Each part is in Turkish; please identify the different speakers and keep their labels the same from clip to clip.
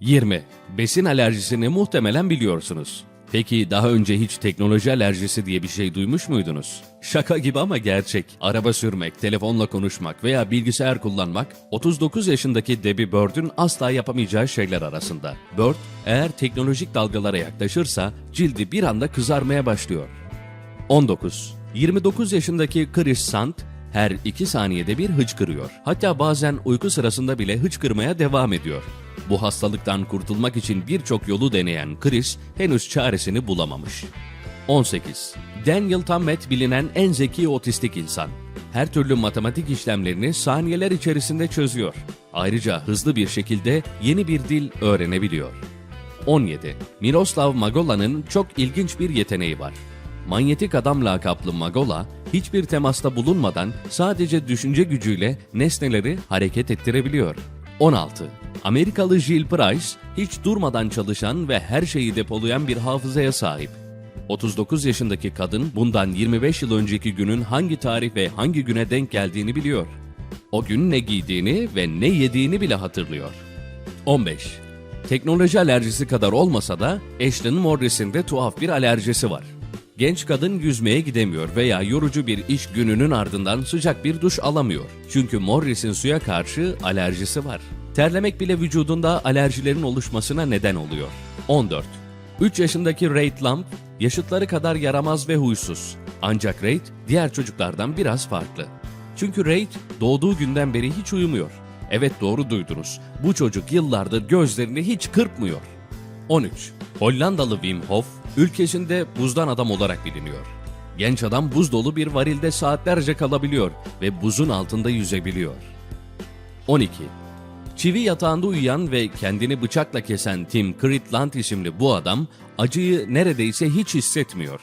Speaker 1: 20. Besin alerjisini muhtemelen biliyorsunuz. Peki daha önce hiç teknoloji alerjisi diye bir şey duymuş muydunuz? Şaka gibi ama gerçek. Araba sürmek, telefonla konuşmak veya bilgisayar kullanmak 39 yaşındaki Debbie Bird'ün asla yapamayacağı şeyler arasında. Bird, eğer teknolojik dalgalara yaklaşırsa cildi bir anda kızarmaya başlıyor. 19. 29 yaşındaki Chris Sant her 2 saniyede bir hıçkırıyor. Hatta bazen uyku sırasında bile hıçkırmaya devam ediyor. Bu hastalıktan kurtulmak için birçok yolu deneyen Chris henüz çaresini bulamamış. 18. Daniel Tammet bilinen en zeki otistik insan. Her türlü matematik işlemlerini saniyeler içerisinde çözüyor. Ayrıca hızlı bir şekilde yeni bir dil öğrenebiliyor. 17. Miroslav Magola'nın çok ilginç bir yeteneği var. Manyetik adam lakaplı Magola, hiçbir temasta bulunmadan sadece düşünce gücüyle nesneleri hareket ettirebiliyor. 16. Amerikalı Jill Price, hiç durmadan çalışan ve her şeyi depolayan bir hafızaya sahip. 39 yaşındaki kadın bundan 25 yıl önceki günün hangi tarih ve hangi güne denk geldiğini biliyor. O gün ne giydiğini ve ne yediğini bile hatırlıyor. 15. Teknoloji alerjisi kadar olmasa da Ashlyn Morris'in de tuhaf bir alerjisi var. Genç kadın yüzmeye gidemiyor veya yorucu bir iş gününün ardından sıcak bir duş alamıyor. Çünkü Morris'in suya karşı alerjisi var. Terlemek bile vücudunda alerjilerin oluşmasına neden oluyor. 14. 3 yaşındaki Reid Lamp, yaşıtları kadar yaramaz ve huysuz. Ancak Reid diğer çocuklardan biraz farklı. Çünkü Reid doğduğu günden beri hiç uyumuyor. Evet doğru duydunuz. Bu çocuk yıllardır gözlerini hiç kırpmıyor. 13. Hollandalı Wim Hof, ülkesinde buzdan adam olarak biliniyor. Genç adam buz dolu bir varilde saatlerce kalabiliyor ve buzun altında yüzebiliyor. 12. Çivi yatağında uyuyan ve kendini bıçakla kesen Tim Critland isimli bu adam acıyı neredeyse hiç hissetmiyor.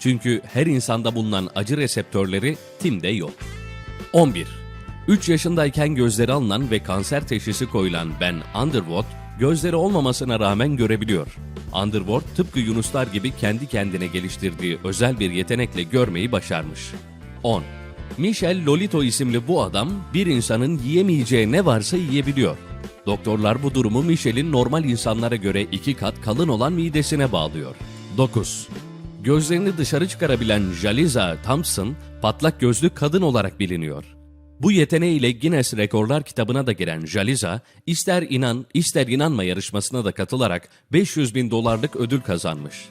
Speaker 1: Çünkü her insanda bulunan acı reseptörleri Tim'de yok. 11. 3 yaşındayken gözleri alınan ve kanser teşhisi koyulan Ben Underwood, gözleri olmamasına rağmen görebiliyor. Underwood tıpkı Yunuslar gibi kendi kendine geliştirdiği özel bir yetenekle görmeyi başarmış. 10. Michel Lolito isimli bu adam bir insanın yiyemeyeceği ne varsa yiyebiliyor. Doktorlar bu durumu Michel'in normal insanlara göre iki kat kalın olan midesine bağlıyor. 9. Gözlerini dışarı çıkarabilen Jaliza Thompson, patlak gözlü kadın olarak biliniyor. Bu yeteneğiyle Guinness Rekorlar kitabına da giren Jaliza, ister inan ister inanma yarışmasına da katılarak 500 bin dolarlık ödül kazanmış.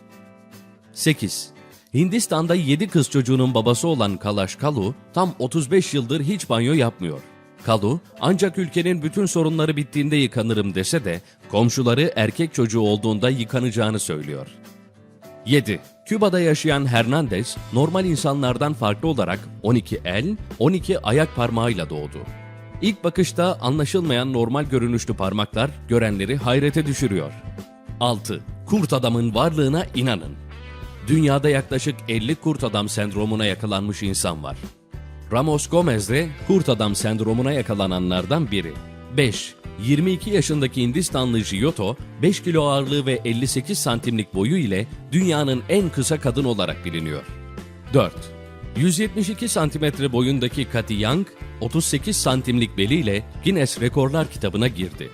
Speaker 1: 8. Hindistan'da 7 kız çocuğunun babası olan Kalash Kalu tam 35 yıldır hiç banyo yapmıyor. Kalu ancak ülkenin bütün sorunları bittiğinde yıkanırım dese de komşuları erkek çocuğu olduğunda yıkanacağını söylüyor. 7. Küba'da yaşayan Hernandez, normal insanlardan farklı olarak 12 el, 12 ayak parmağıyla doğdu. İlk bakışta anlaşılmayan normal görünüşlü parmaklar görenleri hayrete düşürüyor. 6. Kurt adamın varlığına inanın. Dünyada yaklaşık 50 kurt adam sendromuna yakalanmış insan var. Ramos Gomez de kurt adam sendromuna yakalananlardan biri. 5. 22 yaşındaki Hindistanlı Giotto, 5 kilo ağırlığı ve 58 santimlik boyu ile dünyanın en kısa kadın olarak biliniyor. 4. 172 santimetre boyundaki Cathy Young, 38 santimlik beliyle Guinness Rekorlar kitabına girdi.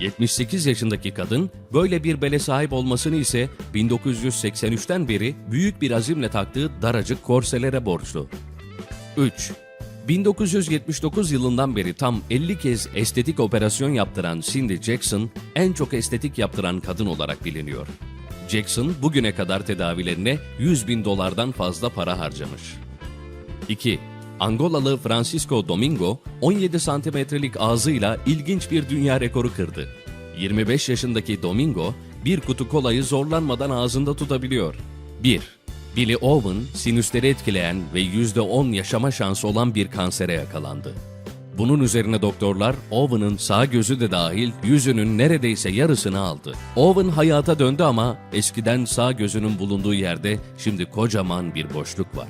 Speaker 1: 78 yaşındaki kadın böyle bir bele sahip olmasını ise 1983'ten beri büyük bir azimle taktığı daracık korselere borçlu. 3. 1979 yılından beri tam 50 kez estetik operasyon yaptıran Cindy Jackson, en çok estetik yaptıran kadın olarak biliniyor. Jackson bugüne kadar tedavilerine 100 bin dolardan fazla para harcamış. 2. Angolalı Francisco Domingo 17 santimetrelik ağzıyla ilginç bir dünya rekoru kırdı. 25 yaşındaki Domingo bir kutu kolayı zorlanmadan ağzında tutabiliyor. 1. Billy Owen sinüsleri etkileyen ve %10 yaşama şansı olan bir kansere yakalandı. Bunun üzerine doktorlar Owen'ın sağ gözü de dahil yüzünün neredeyse yarısını aldı. Owen hayata döndü ama eskiden sağ gözünün bulunduğu yerde şimdi kocaman bir boşluk var.